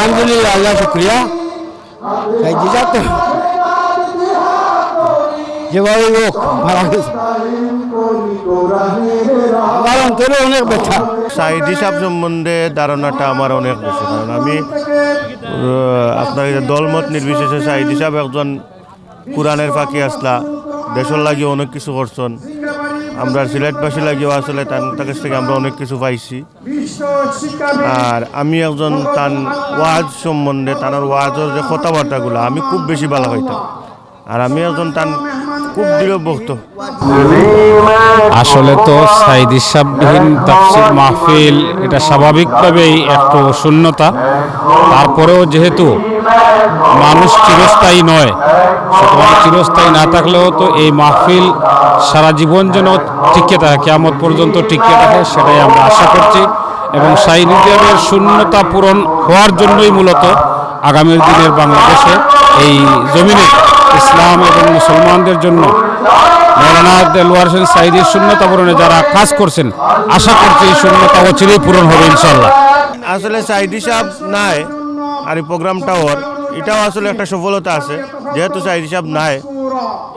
আলহামদুলিল্লাহ, আল্লাহ শুক্রিয়া। দিদা তো যেভাবে আমার অন্তরে অনেক ব্যথা। সাইদ হিসাব সম্বন্ধে ধারণাটা আমার অনেক বেশি, কারণ আমি আপনার দলমত নির্বিশেষে সাইদ হিসাব একজন কোরআনের ফাঁকি আসলা, দেশের লাগিয়ে অনেক কিছু করছেন। আমরা সিলেটবাসী লাগিয়েও আসলে তার কাছ থেকে আমরা অনেক কিছু পাইছি। আর আমি একজন তার ওয়াজ সম্বন্ধে, তার ওয়াজের যে কথাবার্তাগুলো আমি খুব বেশি ভালো হইতাম আর আমি একজন তার খুব দৃঢ় ভক্ত আসলে তো সাইদ হিসাববিহীন তাফসির মাহফিল, এটা স্বাভাবিকভাবেই একটু শূন্যতা তারপরেও যেহেতু মানুষ চিরস্থায়ী নয়, সুতরাং চিরস্থায়ী না থাকলেও তো এই মাহফিল সারা জীবন যেন টিকে থাকে কেমন পর্যন্ত টিকে থাকে, সেটাই আমরা আশা করছি। এবং সাইনিদের শূন্যতা পূরণ হওয়ার জন্যই মূলত আগামীর দিনের বাংলাদেশে এই জমিনে ইসলাম এবং মুসলমানদের জন্য মৌলানা দেলোয়ার হোসেন সাইদির শূন্যতা পূরণে যারা কাজ করছেন, আশা করছি এই শূন্যতা অচিরেই পূরণ হবে ইনশাল্লাহ আসলে সাইদি সাহেব নাই আর এই প্রোগ্রামটা ওর। এটাও আসলে একটা সফলতা আছে। যেহেতু সাইদি সাহেব নাই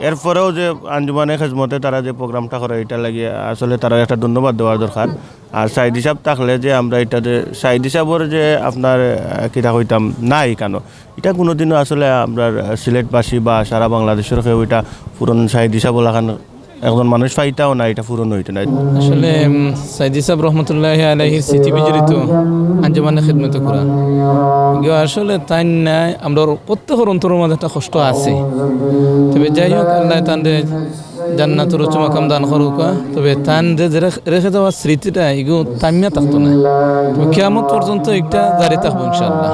এরপরেও যে আঞ্জুমানে খেজমতে তারা যে প্রোগ্রামটা করে, এটা লাগিয়ে আসলে তারা একটা ধন্যবাদ দেওয়ার দরকার। আর সাইড হিসাব থাকলে যে আমরা এটা যে সাইড হিসাবের যে আপনার কীটা হইতাম নাই কেন? এটা কোনোদিনও আসলে আমরা সিলেটবাসী বা সারা বাংলাদেশের কেউ এটা পুরনো সাইড হিসাব লাগান একজন মানুষ ফাইটাও না, এটা পুরনো হইতে নাই। আসলে সাইদি সাহেব রহমতুল্লাহ আলহির স্মৃতি বিজড়িত আঞ্জমানে খেদমত করা আসলে তাই নাই, আমরা প্রত্যেকের অন্তরের মধ্যে একটা কষ্ট আছে। তবে যাই হোক, আল্লাহ তানরে জান্নাতুর চমাকাম দান করুক তবে তান যে রেখে দেওয়া স্মৃতিটা, এগুলো তামিয়া থাকতো না। কেমন পর্যন্ত একটা জারি থাকব ইনশাল্লাহ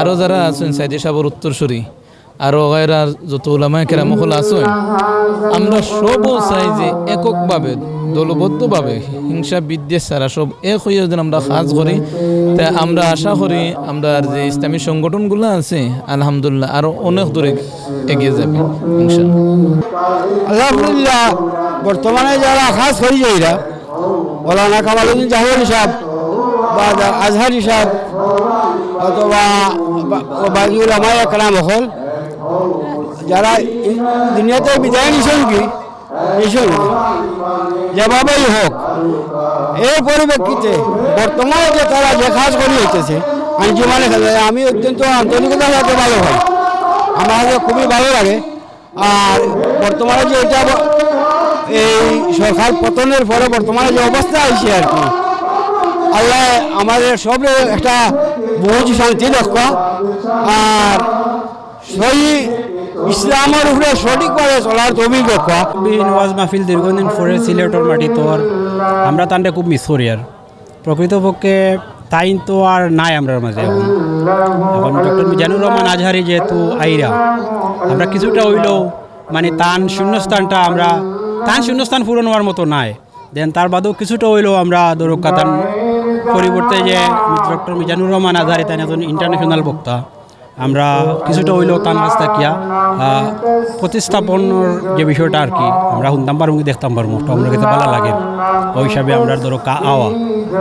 আরও যারা আছেন সাইদি সাহেবের উত্তরসূরি আরও গায়রা যত ওলামায় কেরামহল আছেন আমরা সবও চাই যে এককভাবে দলবদ্ধভাবে হিংসা বিদ্বেষ ছাড়া সব এক হয়ে যদি আমরা কাজ করি তা আমরা আশা করি আমরা যে ইসলামী সংগঠনগুলো আছে আলহামদুলিল্লাহ আরও অনেক দূরে এগিয়ে যাবে আলহামদুলিল্লাহ বর্তমানে যারা খাস করি যাইরা মৌলানা কামালুদ্দিন জাহির বা আজহার সাহেব অথবা বাকি একরাম হল যারা দুনিয়াতে বিদায় নিছেন কি? নিছেন যেভাবেই হোক এই পরিপ্রেক্ষিতে বর্তমানে যে তারা যে কাজ করি হইতেছে আঞ্জুমানে আমি অত্যন্ত আন্তরিকতা সাথে ভালো হয়। আমার খুবই ভালো লাগে। আর বর্তমানে যে এটা এই সরকার পতনের পরে বর্তমানে যে অবস্থা আইছে আর কি, আল্লাহ আমাদের সব একটা বুঝ শান্তি রক্ষা আর ইসলামের উপরে সঠিকভাবে চলার তবিক রক্ষা। বিহীন ওয়াজ মাহফিল দীর্ঘদিন পরে সিলেটর মাটি তোর আমরা তানটা খুব মিস করি আর। প্রকৃতপক্ষে তাই তো আর নাই আমরা মাঝে এখন। এখন ডক্টর মিজানুর রহমান আজহারি যেহেতু আইরা, আমরা কিছুটা হইলেও মানে তান শূন্যস্থানটা আমরা, তান শূন্যস্থান পূরণ হওয়ার মতো নাই। দেন তার বাদেও কিছুটা হইলেও আমরা দরকার পরিবর্তে যে ডক্টর মিজানুর রহমান আজহারি তাই একজন ইন্টারন্যাশনাল বক্তা। আমরা কিছুটা হইলেও তার কাছ থাকিয়া প্রতিস্থাপনের যে বিষয়টা আর কি, আমরা শুনতাম পারব দেখতাম পারব আমরা কাছে ভালো লাগে। ওই হিসাবে আমরা ধরো কা আওয়া।